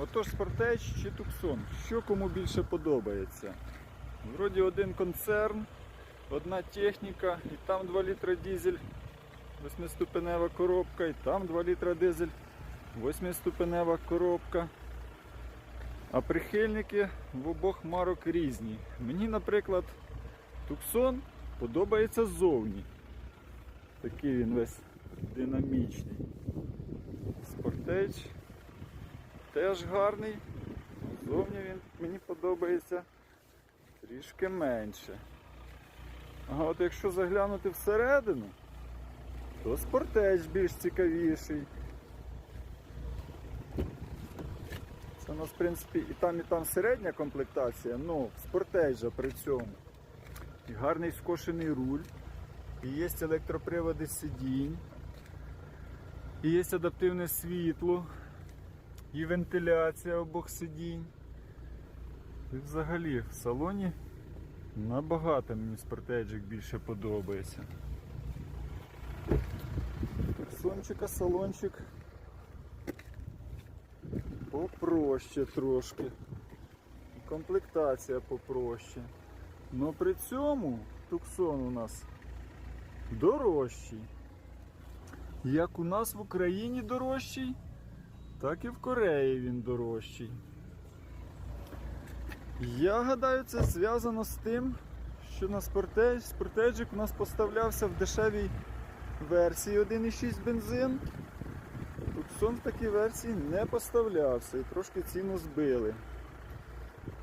Отож, спортеч чи туксон, що кому більше подобається? Вроді один концерн, одна техніка, і там 2 літра дизель, 8-ступенева коробка, і там 2 літра дизель, 8-ступенева коробка. А прихильники в обох марок різні. Мені, наприклад, туксон подобається ззовні. Такий він весь динамічний. Спортеч теж гарний. Зовні він мені подобається трішки менше. А от якщо заглянути всередину, то спортеч більш цікавіший. Це у нас, в принципі, і там, і там середня комплектація, ну, спортейджа при цьому. І гарний скошений руль. І є електроприводи сидінь. І є адаптивне світло. І вентиляція обох сидінь. І взагалі в салоні набагато мені спортейджик більше подобається. Сончика, салончик попроще трошки. Комплектація попроще. Но при цьому туксон у нас дорожчий. Як у нас в Україні дорожчий, так і в Кореї він дорожчий. Я гадаю, це зв'язано з тим, що на спортеж, спортеджик у нас поставлявся в дешевій версії 1,6 бензин. Туксон в такій версії не поставлявся і трошки ціну збили.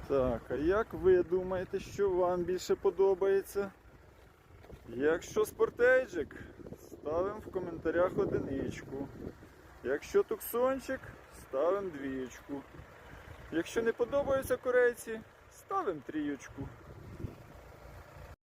Так, а як ви думаєте, що вам більше подобається? Якщо спортейджик, ставимо в коментарях одиничку. Якщо туксончик, ставимо двічку. Якщо не подобаються корейці, ставимо трієчку.